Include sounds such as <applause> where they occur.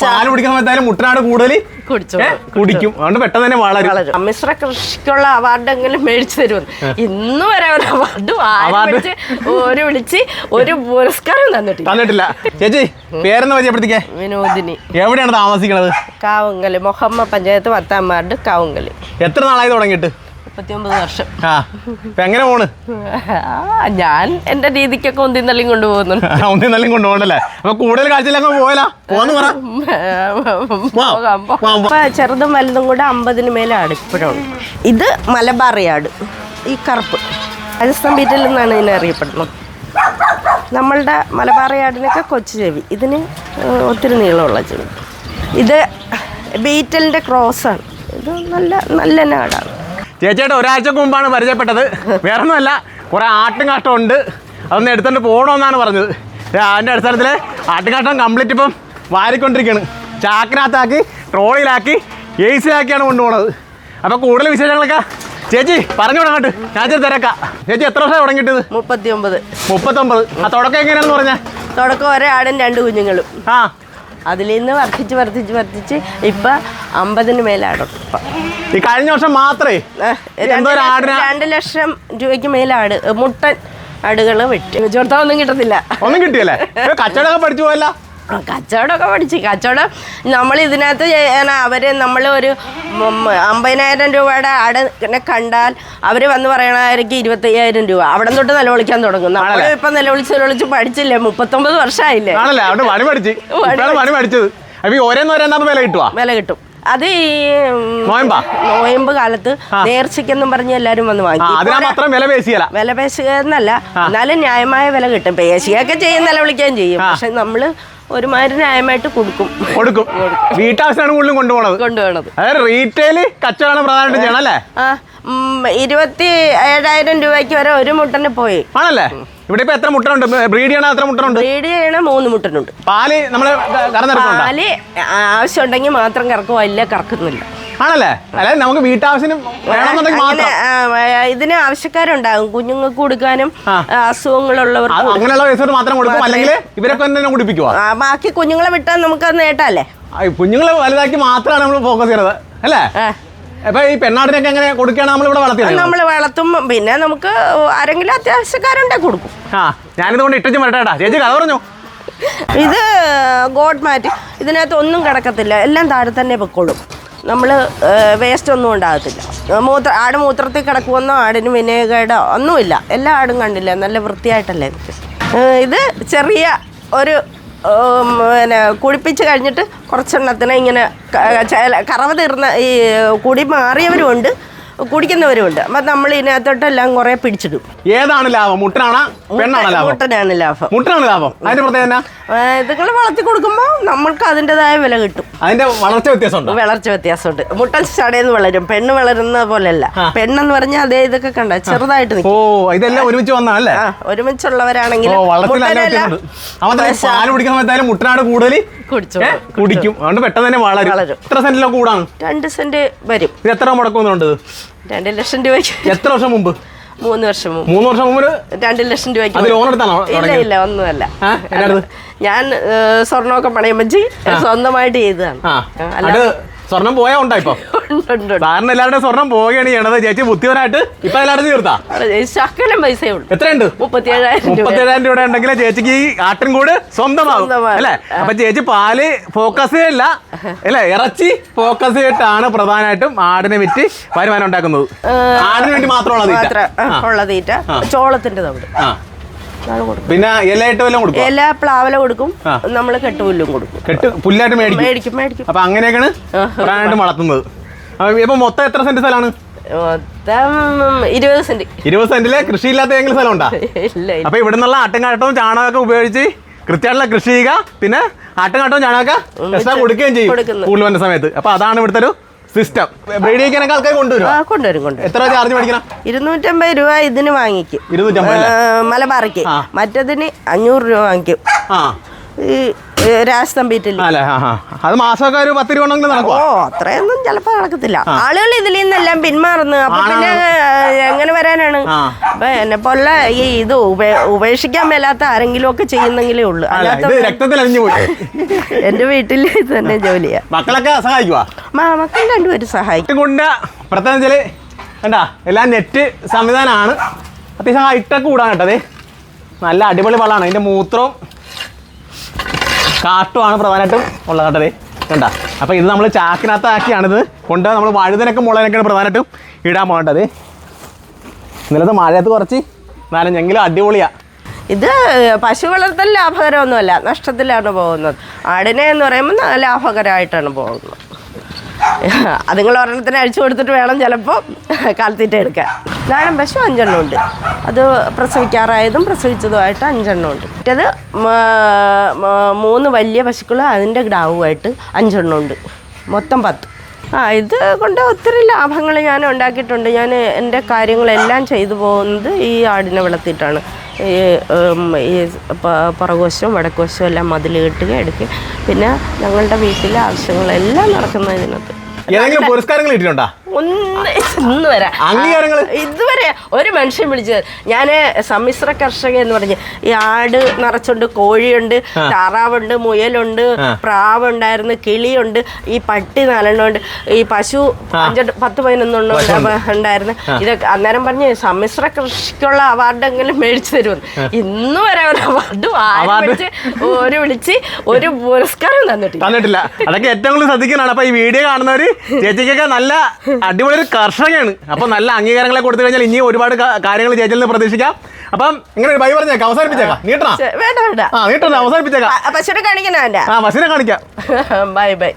പാൽ കുടിക്കാൻ സമയത്തായാലും മുട്ടനാട് കൂടുതൽ കുടിക്കും. അതുകൊണ്ട് പെട്ടെന്ന് തന്നെ വളരും. സമ്മിശ്ര മിശ്ര കൃഷിക്കുള്ള അവാർഡ് എങ്കിലും മേടിച്ചു തരുമെന്ന് ഇന്ന് വരെ ഒരു അവാർഡ് ഒരു വിളിച്ച് ഒരു പുരസ്കാരം തന്നിട്ടില്ല. തന്നിട്ടില്ല. ചേച്ചി പേരെന്ന് പരിചയപ്പെടുത്തിക്കേ? വിനോദിനി. എവിടെയാണ് താമസിക്കുന്നത് കാവുങ്കൽ മൊഹമ്മ പഞ്ചായത്ത് പത്താം വാർഡ് കാവുങ്കൽ. എത്ര നാളായി തുടങ്ങിയിട്ട്? മുപ്പത്തിയൊമ്പത് വർഷം. ആ ഇപ്പൊ എങ്ങനെ പോണ്? ആ, ഞാൻ എന്റെ രീതിക്കൊക്കെ ഒന്തി തള്ളിയും കൊണ്ടുപോകുന്നുണ്ട്. ഒന്നും നല്ല കൊണ്ടുപോകണ്ടല്ലേ? അപ്പൊ കൂടുതൽ കാഴ്ചയിലൊക്കെ പോയലാ? പോന്ന് പറ. വാ, പോകാം, വാ, പോകാം. വാ. ഇപ്പൊ ചെറുതും വലുതും കൂടെ അമ്പതിന് മേലെ ആട് ഇപ്പോഴും ഇത് മലബാറിയാട് ഈ കറുപ്പ്. രാജസ്ഥാൻ ബീറ്റിൽ നിന്നാണ് ഇതിനെ അറിയപ്പെടുന്നത്. നമ്മളുടെ മലബാറിയാടിനൊക്കെ കൊച്ചു ചെവി. ഇതിന് ഏഹ്, ഒത്തിരി നീളമുള്ള ചെവി. ഇത് ബീറ്റലിന്റെ ക്രോസാണ്. ഇത് നല്ല നല്ല നാടാണ് ചേച്ചിയുടെ ഒരാഴ്ചക്ക് മുമ്പാണ് പരിചയപ്പെട്ടത്. വേറെ ഒന്നുമല്ല കുറെ ആട്ടും കാട്ടം ഉണ്ട് അതൊന്ന് എടുത്തോണ്ട് പോകണമെന്നാണ് പറഞ്ഞത്. അതിന്റെ അടിസ്ഥാനത്തിൽ ആട്ടും കാഷ്ടം കംപ്ലീറ്റ് ഇപ്പം വാരിക്കൊണ്ടിരിക്കുകയാണ് ചാക്കിനകത്താക്കി ട്രോളിയിലാക്കി എയ്സിലാക്കിയാണ് കൊണ്ടുപോകുന്നത് അപ്പോൾ കൂടുതൽ വിശേഷങ്ങളൊക്കെ ചേച്ചി പറഞ്ഞു തുടങ്ങട്ട് ഞാൻ ചേച്ചി തിരക്കാം. ചേച്ചി എത്ര വർഷം തുടങ്ങിയിട്ടത്? മുപ്പത്തി ഒമ്പത് മുപ്പത്തൊമ്പത്. ആ തുടക്കം എങ്ങനെയാണെന്ന് പറഞ്ഞാൽ തുടക്കം ഒരാടും രണ്ട് കുഞ്ഞുങ്ങളും. ആ അതിൽ നിന്ന് വർദ്ധിച്ച് വർദ്ധിച്ച് വർദ്ധിച്ച് ഇപ്പൊ അമ്പതിന് മേലാണ് ഇപ്പം. ഈ കഴിഞ്ഞ വർഷം മാത്രമേ രണ്ട് എന്തോ ഒരു ലക്ഷം- രൂപയ്ക്ക് മേലാണ് മുട്ടൻ ആടുകൾ വെട്ടി ചോർത്താൻ ഒന്നും കിട്ടത്തില്ല. ഒന്നും കിട്ടിയല്ലേ? കച്ചവടമൊക്കെ പഠിച്ചു പോയല്ല. കച്ചവടമൊക്കെ പഠിച്ച്. കച്ചവടം നമ്മൾ ഇതിനകത്ത് അവർ നമ്മൾ ഒരു അമ്പതിനായിരം രൂപയുടെ അടനെ കണ്ടാൽ അവർ വന്ന് പറയണമായിരിക്കും ഇരുപത്തയ്യായിരം രൂപ. അവിടെ തൊട്ട് നിലവിളിക്കാൻ തുടങ്ങും. നമ്മൾ ഇപ്പം നിലവിളിച്ച് നിലവിളിച്ച് പഠിച്ചില്ലേ? മുപ്പത്തൊമ്പത് വർഷമായില്ലേ? വില കിട്ടും. അത് ഈ നോയമ്പ്? കാലത്ത് നേർച്ചയ്ക്കെന്നും പറഞ്ഞ് എല്ലാരും വന്ന് വാങ്ങി വില പേശിയല്ല. വില പേശുക എന്നല്ല എന്നാലും ന്യായമായ വില കിട്ടും. പേശിയൊക്കെ ചെയ്യും നിലവിളിക്കുകയും ചെയ്യും. പക്ഷെ നമ്മൾ ഒരുമാതിരി ന്യായമായിട്ട് കൊടുക്കും. കൊടുക്കും. വീട്ടാവശ്യമാണ് കൂടുതലും കൊണ്ടുപോകണത് കൊണ്ടുപോകണത് അതായത് റീറ്റെയിൽ കച്ചവടം പ്രധാനമായിട്ട് ചെയ്യണം അല്ലേ? ആ ഇരുപത്തി ഏഴായിരം രൂപയ്ക്ക് വരെ ഒരു മുട്ടന് പോയി. ആണല്ലേ? ഇവിടെ ഇപ്പൊ എത്ര മുട്ടനുണ്ട്? ബ്രീഡ് ചെയ്യണ എത്ര മുട്ടനുണ്ട്? ബ്രീഡ് ചെയ്യണ മൂന്ന് മുട്ടനുണ്ട്. പാൽ നമ്മൾ പാൽ ആവശ്യമുണ്ടെങ്കിൽ മാത്രം കറക്കും ഇല്ല കറക്കുന്നില്ല ആണല്ലേ? അല്ലെ? നമുക്ക് വീട്ടാവശ്യത്തിന് വേണമെന്നുണ്ടെങ്കിൽ അങ്ങനെ മാത്രം. ഇതിന് ആവശ്യക്കാരുണ്ടാകും. കുഞ്ഞുങ്ങൾക്ക് കൊടുക്കാനും അസുഖങ്ങളുള്ളവർക്ക് അത് അങ്ങനെയുള്ള കേസുകൾ മാത്രം കൊടുക്കും. അല്ലെങ്കിൽ ഇവരൊക്കെ തന്നെ കുടിപ്പിക്കുവാ. ആ, ബാക്കി കുഞ്ഞുങ്ങളെ വിട്ടാൽ നമുക്ക് അത് നേട്ടല്ലേ കുഞ്ഞുങ്ങളെ വലുതാക്കി മാത്രമാണ് നമ്മൾ ഫോക്കസ് ചെയ്യുന്നത്. അല്ലേ? ആ. അപ്പൊ ഈ പെണ്ണാടിനൊക്കെ എങ്ങനെ കൊടുക്കുകയാണ് നമ്മൾ ഇവിടെ വളർത്തിയത് നമ്മൾ വളർത്തും. പിന്നെ നമുക്ക് ആരെങ്കിലും അത്യാവശ്യക്കാരുണ്ടെ കൊടുക്കും. ആ ഞാനിതുകൊണ്ട് ഇട്ടും വരട്ടാ ചേച്ചി കഥ പറഞ്ഞു. ഇത് ഗോഡ് മാറ്റ് ഇതിനകത്ത് ഒന്നും കിടക്കത്തില്ല. എല്ലാം താഴെ തന്നെ പൊക്കോളും. നമ്മൾ വേസ്റ്റ് ഒന്നും ഉണ്ടാകത്തില്ല. മൂത്ര ആട് മൂത്രത്തിൽ കിടക്കുമെന്നോ ആടിന് വിനയകേടോ ഒന്നുമില്ല. എല്ലാ ആടും കണ്ടില്ല? നല്ല വൃത്തിയായിട്ടല്ലേ ഇത് ഇത് ചെറിയ ഒരു പിന്നെ കുടിപ്പിച്ച് കഴിഞ്ഞിട്ട് കുറച്ചെണ്ണത്തിന് ഇങ്ങനെ കറവ് തീർന്ന ഈ കുടി മാറിയവരുമുണ്ട് കുടിക്കുന്നവരുമുണ്ട്. അപ്പം നമ്മൾ ഇതിനകത്തോട്ടെല്ലാം കുറെ പിടിച്ചിടും. ഏതാണ് ലാഭം? മുട്ടനാണ്? പെണ്ണാണോ ലാഭം? മുട്ടനാണ് ലാഭം. മുട്ടനാണ് ലാഭം. അതിന്റെ പ്രത്യേകത? ഇതുങ്ങൾ വളർത്തി കൊടുക്കുമ്പോൾ നമ്മൾക്ക് അതിന്റെതായ വില കിട്ടും. അതിന്റെ വളർച്ച വ്യത്യാസമുണ്ട്? വളർച്ച വ്യത്യാസമുണ്ട്. മുട്ടൻ ചടയെന്ന് വളരും പെണ്ണ് വളരുന്ന പോലെയല്ല. പെണ്ണെന്ന് പറഞ്ഞാൽ അതേ ഇതൊക്കെ കണ്ട? ചെറുതായിട്ട് ഓ ഇതെല്ലാം ഒരുമിച്ച് വന്നല്ലേ ഒരുമിച്ചുള്ളവരാണെങ്കിൽ മുട്ടനാട് കൂടുതൽ കുടിക്കും. അതുകൊണ്ട് പെട്ടെന്ന് തന്നെ വളരും. വളരും. എത്ര സെന്റിലോ കൂടാണ്? രണ്ട് സെന്റ് വരും. ഇത് എത്ര മുടക്കുന്നുണ്ട് രണ്ട് ലക്ഷം രൂപയ്ക്ക്. എത്ര വർഷം മുമ്പ്? മൂന്ന് വർഷം മുമ്പ്. മൂന്ന് വർഷം മുമ്പ് രണ്ട് ലക്ഷം രൂപയ്ക്ക് ലോൺ എടുത്താണോ ഇല്ല ഇല്ല ഒന്നുമല്ല. ഞാൻ സ്വർണമൊക്കെ പണയം വെച്ച് സ്വന്തമായിട്ട് ചെയ്തതാണ്. സ്വർണം പോയാ ഉണ്ടാ ഇപ്പൊ. സാറിന് എല്ലാവരുടെ സ്വർണം പോവുകയാണ് ചെയ്യണത്. ചേച്ചി ബുദ്ധിപരമായിട്ട് ഇപ്പൊ എല്ലാവരും തീർത്താ? ഉള്ളൂ. എത്രയുണ്ട്? മുപ്പത്തിയേഴായിരം രൂപ രൂപ ഉണ്ടെങ്കിൽ ചേച്ചിക്ക് ഈ ആട്ടിൻകൂട് സ്വന്തമാകും. സ്വന്തമാകും. അല്ലേ? അപ്പൊ ചേച്ചി പാൽ ഫോക്കസ് ചെയ്യല്ല. അല്ലെ? ഇറച്ചി ഫോക്കസ് ചെയ്തിട്ടാണ് പ്രധാനമായിട്ടും ആടിനെ വിറ്റ് വരുമാനം ഉണ്ടാക്കുന്നത്. ആടിന് വേണ്ടി മാത്രമുള്ള തീറ്റ. ചോളത്തിന്റെ തവിട്. പിന്നെ ഇല വല്ലതും കൊടുക്കും എല്ലാ പ്ലാവല കൊടുക്കും. നമ്മൾ കെട്ടുപുല്ലും കൊടുക്കും. കെട്ട് പുല്ലായിട്ട് മേടിക്കും? മേടിക്കും മേടിക്കും. അപ്പൊ അങ്ങനെയൊക്കെയാണ് പ്രധാനമായിട്ടും വളർത്തുന്നത്. ഇപ്പൊ മൊത്തം എത്ര സെന്റ് സ്ഥലമാണ്? ഇരുപത് സെന്റ്. ഇരുപത് സെന്റിലെ കൃഷിയില്ലാത്ത ഏതെങ്കിലും സ്ഥലം ഉണ്ടാ. അപ്പൊ ഇവിടെ നിന്നുള്ള ആട്ടുംകാട്ടവും ചാണകമൊക്കെ ഉപയോഗിച്ച് കൃത്യമായിട്ടുള്ള കൃഷി ചെയ്യുക. പിന്നെ ആട്ടുംകാട്ടവും ചാണകമൊക്കെ എക്സ്ട്രാ കൊടുക്കുകയും ചെയ്യും. കൂടുതൽ വന്ന സമയത്ത്. അപ്പൊ അതാണ് ഇവിടുത്തെ ഒരു സിസ്റ്റം ബ്രീഡ് ആൾക്കാർ കൊണ്ടുവരും കൊണ്ടുവരും കൊണ്ടുവരും. എത്ര ചാർജ് മേടിക്കണം ഇരുന്നൂറ്റമ്പത് രൂപ ഇതിന് വാങ്ങിക്കും. മലബാറിക്ക്. മറ്റതിന് അഞ്ഞൂറ് രൂപ വാങ്ങിക്കും. ഈ അല്ലേ? ആ ആ. അത് മാസമൊക്കെ ഒരു പത്ത് നടക്കുവാ? അത്രയൊന്നും ചിലപ്പോ നടക്കത്തില്ല. ആളുകൾ ഇതിൽ നിന്നെല്ലാം പിന്മാറുന്നു. അപ്പൊ പിന്നെ എങ്ങനെ വരാനാണ്? ആ. അപ്പൊ എന്നെ പോലെ ഈ ഇത് ഉപേ- ഉപേക്ഷിക്കാൻ മേലാത്ത ആരെങ്കിലും ഒക്കെ ചെയ്യുന്നെങ്കിലേ ഉള്ളൂ. അല്ല അല്ലാത്ത രക്തത്തിൽ അലിഞ്ഞു പോയി. എന്റെ വീട്ടിൽ ഇത് തന്നെ ജോലിയാ. മക്കളൊക്കെ സഹായിക്കുവാ? മാ മക്കൾ രണ്ടുപേരും സഹായിക്കും. കൊണ്ട് പ്രത്യേകം വെച്ചാൽ കണ്ടാ എല്ലാം നെറ്റ് സംവിധാനമാണ്. അത്യാവശ്യം ഹൈടെക് കൂടാൻ കേട്ടത് നല്ല അടിപൊളി വളമാണ് അതിന്റെ മൂത്രവും കാട്ടുമാണ് പ്രധാനമായിട്ടും ഉള്ളത് കേട്ടത് കണ്ട? അപ്പോൾ ഇത് നമ്മൾ ചാക്കിനകത്താക്കിയാണിത്. കൊണ്ട് നമ്മൾ വഴുതനൊക്കെ മുളകിനൊക്കെയാണ് പ്രധാനമായിട്ടും ഇടാൻ പോകേണ്ടത് ഇന്നലത്തെ മഴയത്ത് കുറച്ച് നനഞ്ഞെങ്കിലും അടിപൊളിയാ. ഇത് പശു വളർത്തൽ ലാഭകരമൊന്നുമല്ല. നഷ്ടത്തിലാണ് പോകുന്നത്. ആടിനെ എന്ന് പറയുമ്പോൾ ലാഭകരമായിട്ടാണ് പോകുന്നത്. അതുങ്ങൾ ഒരെണ്ണത്തിന് അഴിച്ചു കൊടുത്തിട്ട് വേണം ചിലപ്പോൾ കാലത്തീറ്റ എടുക്കാൻ. നാടൻ പശു അഞ്ചെണ്ണം ഉണ്ട്. അത് പ്രസവിക്കാറായതും പ്രസവിച്ചതുമായിട്ട് അഞ്ചെണ്ണം ഉണ്ട്. മറ്റേത് മൂന്ന് വലിയ പശുക്കൾ അതിന്റെ ഗ്രാവുമായിട്ട് അഞ്ചെണ്ണം ഉണ്ട്. മൊത്തം പത്ത്. ആ ഇത് കൊണ്ട് ഒത്തിരി ലാഭങ്ങൾ ഞാൻ ഉണ്ടാക്കിയിട്ടുണ്ട്. ഞാൻ എന്റെ കാര്യങ്ങളെല്ലാം ചെയ്തു പോകുന്നത് ഈ ആടിനെ വളർത്തിയിട്ടാണ്. ഈ പുറകോശവും വടക്കുവശവും എല്ലാം മതിൽ കെട്ടുക എടുക്കുക. പിന്നെ ഞങ്ങളുടെ വീട്ടിലെ ആവശ്യങ്ങളെല്ലാം നടക്കുന്നതിനകത്ത്. പുരസ്കാരങ്ങൾ കിട്ടിയിട്ടുണ്ടോ? ഒന്ന് ഇന്ന് വരെ? ഇതുവരെ ഒരു മനുഷ്യൻ വിളിച്ചത്. ഞാൻ സമ്മിശ്ര കർഷക എന്ന് പറഞ്ഞ് ഈ ആട് നിറച്ചുണ്ട് കോഴിയുണ്ട് താറാവുണ്ട് മുയലുണ്ട് പ്രാവുണ്ടായിരുന്നു കിളിയുണ്ട് ഈ പട്ടി നാലെണ്ണമുണ്ട് ഈ പശു അഞ്ചെട്ട് പത്ത് പതിനൊന്നെണ്ണം ഉണ്ടാ- ഉണ്ടായിരുന്നു. ഇതൊക്കെ അന്നേരം പറഞ്ഞ് സമ്മിശ്ര കൃഷിക്കുള്ള അവാർഡെങ്കിലും മേടിച്ചു തരുമെന്ന്. ഇന്ന് വരെ ഒരു അവാർഡ് വാങ്ങിച്ച് ഒരു വിളിച്ച് ഒരു പുരസ്കാരം തന്നിട്ടില്ല. തന്നിട്ടില്ല. അതൊക്കെ ഏറ്റവും കൂടുതൽ ശ്രദ്ധിക്കാനാണ് അപ്പൊ ഈ വീഡിയോ കാണുന്നവര് ചേച്ചിക്കൊക്കെ നല്ല അടിപൊളി ഒരു കർഷകയാണ് അപ്പൊ നല്ല അംഗീകാരങ്ങളെ കൊടുത്തു കഴിഞ്ഞാൽ ഇനി ഒരുപാട് കാര്യങ്ങൾ ചേച്ചലിന് പ്രതീക്ഷിക്കാം. അപ്പം ഇങ്ങനെ ഒരു ബൈ പറഞ്ഞേക്കാം. അവസാനിപ്പിച്ചേക്കാം. നീട്ടണ? വേണ്ട വേണ്ട. ആ നീട്ടണ അവസാനിപ്പിച്ചേക്കാം. കാണിക്കണ ആ കാണിക്കാം. <laughs> Bye bye.